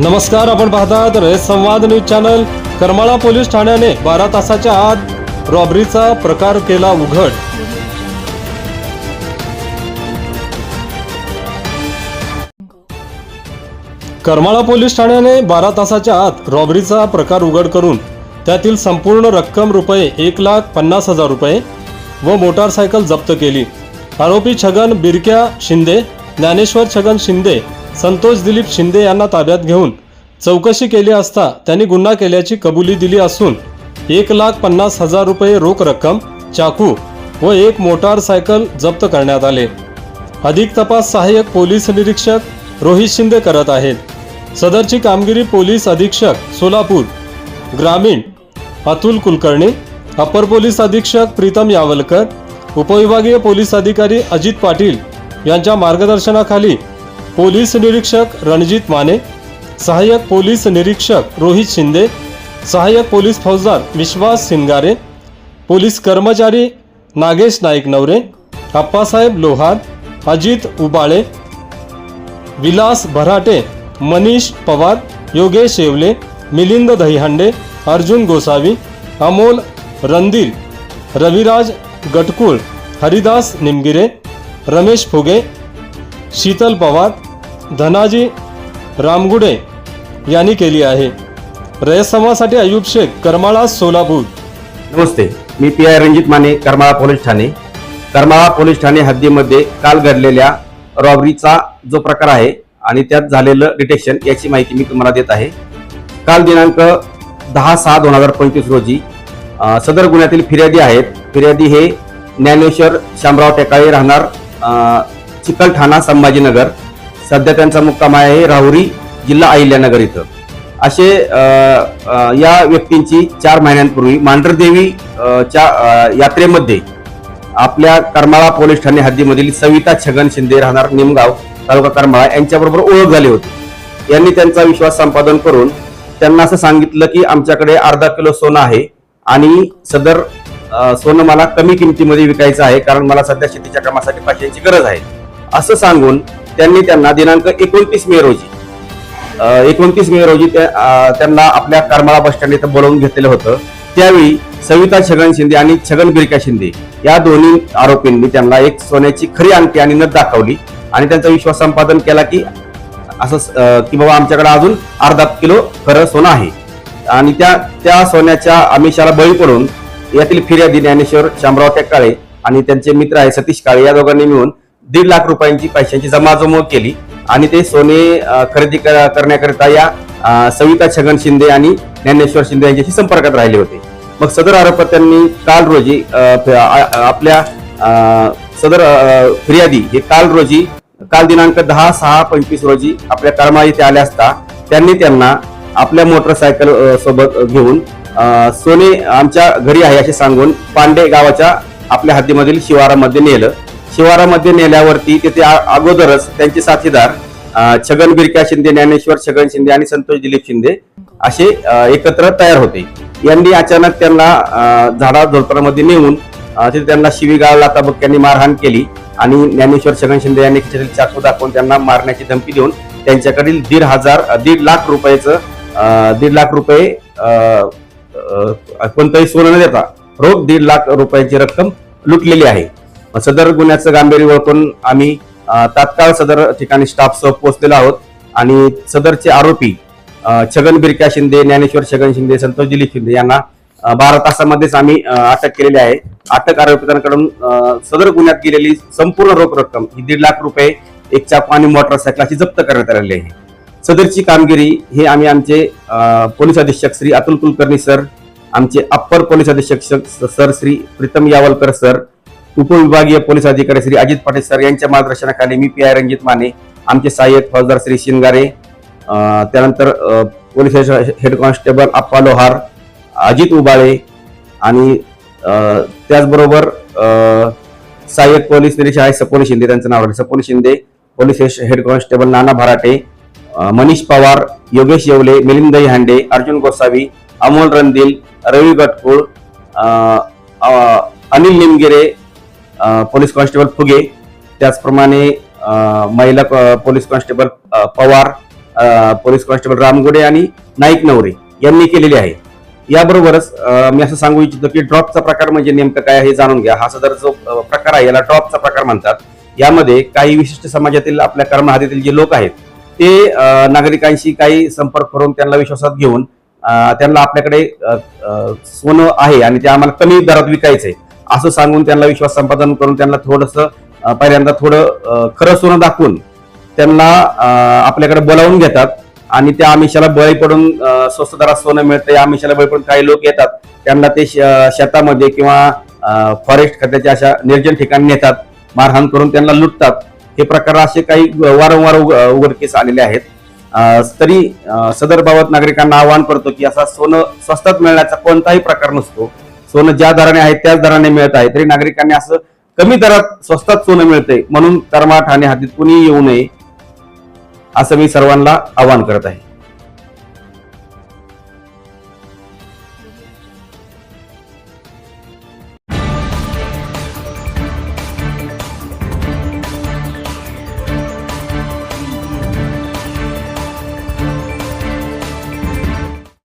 नमस्कार आपण पाहतात Rayat Samvad news channel. Karmala police ठाण्याने बारा तासाच्या आत रॉबरीचा प्रकार केला उघड. करमाळा पोलीस ठाण्याने बारा तासाच्या आत रॉबरीचा प्रकार उघड करून त्यातील संपूर्ण रक्कम रुपये एक लाख पन्नास हजार रुपये व मोटारसायकल जप्त केली. आरोपी छगन बिरक्या शिंदे ज्ञानेश्वर छगन शिंदे संतोष दिलीप शिंदे यांना ताब्यात घेऊन चौकशी केली असता त्यांनी गुन्हा केल्याची कबुली दिली असून एक लाख पन्नास हजार रुपये रोख रक्कम चाकू व एक मोटारसायकल जप्त करण्यात आले. अधिक तपास सहाय्यक पोलीस निरीक्षक रोहित शिंदे करत आहेत. सदरची कामगिरी पोलीस अधीक्षक सोलापूर ग्रामीण अतुल कुलकर्णी अपर पोलीस अधीक्षक प्रीतम यावलकर उपविभागीय पोलीस अधिकारी अजित पाटील यांच्या मार्गदर्शनाखाली पोलीस निरीक्षक रणजित माने सहाय्यक पोलीस निरीक्षक रोहित शिंदे सहाय्यक पोलीस फौजदार विश्वास सिंगारे पोलीस कर्मचारी नागेश नाईक नवरे अप्पासाहेब लोहार अजित उबाळे विलास भराटे मनीष पवार योगेश येवले मिलिंद दहिहांडे अर्जुन गोसावी अमोल रणदील रविराज गटकुळ हरिदास निमगिरे रमेश फुगे शीतल पवार धनाजी रामगुडे यांनी केली आहे. रयत अयुब शेख करमाळा सोलापूर. नमस्ते मी P I Ranjit Mane Karmala police Thane. Karmala police ठाणे हद्दीमध्ये काल घडलेल्या रॉबरीचा जो प्रकार आहे आणि त्यात झालेलं डिटेक्शन याची माहिती मी तुम्हाला देत आहे. काल दिनांक दहा सहा दोन हजार पंचवीस रोजी सदर गुन्ह्यातील फिर्यादी आहेत. फिर्यादी हे ज्ञानेश्वर शामराव टेकाळे राहणार चिकलठाणा संभाजीनगर सध्या त्यांचा मुक्काम आहे राहुरी जिल्हा अहिल्यानगर इथं. असे या व्यक्तींची चार महिन्यांपूर्वी मांढरदेवी च्या यात्रेमध्ये आपल्या करमाळा पोलीस ठाणे हद्दीमधील सविता छगन शिंदे राहणार निमगाव तालुका करमाळा यांच्याबरोबर ओळख झाली होती. यांनी त्यांचा विश्वास संपादन करून त्यांना असं सांगितलं की आमच्याकडे अर्धा किलो सोनं आहे आणि सदर सोनं मला कमी किमतीमध्ये विकायचं आहे कारण मला सध्या शेतीच्या कामासाठी पैशांची गरज आहे. असं सांगून त्यांनी त्यांना दिनांक एकोणतीस मे रोजी एकोणतीस मे रोजी त्यांना आपल्या करमाळा बस स्टँड इथं बोलवून घेतलेलं होतं. त्यावेळी सविता छगन शिंदे आणि छगन बिरका शिंदे या दोन्ही आरोपींनी त्यांना एक सोन्याची खरी अंगठी आणि नथ दाखवली आणि त्यांचा विश्वास संपादन केला की असं की बाबा आमच्याकडे अजून अर्धा किलो खरं सोनं आहे. आणि त्या त्या सोन्याच्या आमिषाला बळी पडून यातील फिर्यादी ज्ञानेश्वर शामराव टेकाळे आणि त्यांचे मित्र आहे सतीश काळे या दोघांनी मिळून दीड लाख रुपयांची पैशांची जमाजमव केली आणि ते सोने खरेदी कर- करण्याकरिता या सविता छगन शिंदे आणि ज्ञानेश्वर शिंदे यांच्याशी संपर्कात राहिले होते. मग सदर आरोपत्यांनी काल रोजी आपल्या सदर फिर्यादी हे काल रोजी काल दिनांक दहा सहा पंचवीस रोजी आपल्या करमाळा इथे आल्या असता त्यांनी त्यांना आपल्या मोटरसायकल सोबत घेऊन सोने आमच्या घरी आहे असे सांगून पांडे गावाच्या आपल्या हद्दीमधील शिवारामध्ये नेलं. शिवारामध्ये नेल्यावरती तिथे अगोदरच त्यांचे साथीदार छगन बिरक्या शिंदे ज्ञानेश्वर छगन शिंदे आणि संतोष दिलीप शिंदे असे एकत्र तयार होते. यांनी अचानक त्यांना झाडा झोपडामध्ये नेऊन तिथे त्यांना शिवीगाळ लाताबक्क्यांनी मारहाण केली आणि ज्ञानेश्वर छगन शिंदे यांनी चाकू दाखवून त्यांना मारण्याची धमकी देऊन त्यांच्याकडील दीड हजार दीड लाख रुपयाचं दीड लाख रुपये कोणतंही सोनं न देता रोख दीड लाख रुपयाची रक्कम लुटलेली आहे. सदर गुन्ह्याचं गांभीर्य ओळखून आम्ही तात्काळ सदर ठिकाणी स्टाफसह पोहोचलेलो आहोत. आणि सदरचे आरोपी छगन बिरक्या शिंदे ज्ञानेश्वर छगन शिंदे संतोष दिलीप शिंदे यांना बारा तासामध्येच आम्ही अटक केलेली आहे. अटक आरोपितांकडून सदर गुन्ह्यात गेलेली संपूर्ण रोख रक्कम ही दीड लाख रुपये एक चाकू आणि मोटरसायकल अशी जप्त करण्यात आलेली आहे. सदरची कामगिरी हे आम्ही आमचे पोलीस अधीक्षक श्री अतुल कुलकर्णी सर आमचे अप्पर पोलीस अधीक्षक सर श्री प्रीतम यावलकर सर उपविभागीय पोलीस अधिकारी श्री अजित पाटील सर यांच्या मार्गदर्शनाखाली मी पी आय रणजित माने आमचे सहाय्यक फौजदार श्री शिंगारे त्यानंतर police head constable Appa Lohar Ajit Ubale आणि त्याचबरोबर सहाय्यक पोलीस निरीक्षक आहे सपोनी शिंदे त्यांचं नाव आहे सपोनी Shinde police head constable Nana Bharate Manish Pawar Yogesh Yewale Milind Hande Arjun Gosavi Amol Randil Ravi Gatkul Anil Nimgire police constable Fuge त्याचप्रमाणे महिला police constable Pawar police constable Ramgode आणि नाईक नवरे यांनी केलेली आहे. याबरोबरच मी असं सांगू इच्छितो की ड्रॉपचा प्रकार म्हणजे नेमकं काय आहे हे जाणून घ्या. हा सदर जो प्रकार आहे याला ड्रॉपचा प्रकार म्हणतात. यामध्ये काही विशिष्ट समाजातील आपल्या कर्महादीतील जे लोक आहेत ते नागरिकांशी काही संपर्क करून त्यांना विश्वासात घेऊन त्यांना आपल्याकडे सोनं आहे आणि ते आम्हाला कमी दरात विकायचं आहे असं सांगून त्यांना विश्वास संपादन करून त्यांना थोडंसं पहिल्यांदा थोडं खरं सोनं दाखवून त्यांना आपल्याकडे बोलावून घेतात आणि त्या आमिषाला बळी पडून स्वस्त दरात सोनं मिळतं. या आमिषाला बळी पडून काही लोक येतात. त्यांना ते श- शेतामध्ये किंवा फॉरेस्ट खात्याच्या अशा निर्जन ठिकाणी नेतात. मारहाण करून त्यांना लुटतात. हे प्रकार असे काही वारंवार उघडकीस आलेले आहेत. तरी सदर बाबत नागरिकांना आवाहन करतो की असा सोनं स्वस्तात मिळण्याचा कोणताही प्रकार नसतो. सोनं ज्या दराने आहे त्याच दराने मिळत आहे. तरी नागरिकांनी असं कमी दरात स्वस्तात सोनं मिळते म्हणून तरमा ठाणे हद्दीत कुणी येऊ नये असं मी सर्वांना आवाहन करत आहे.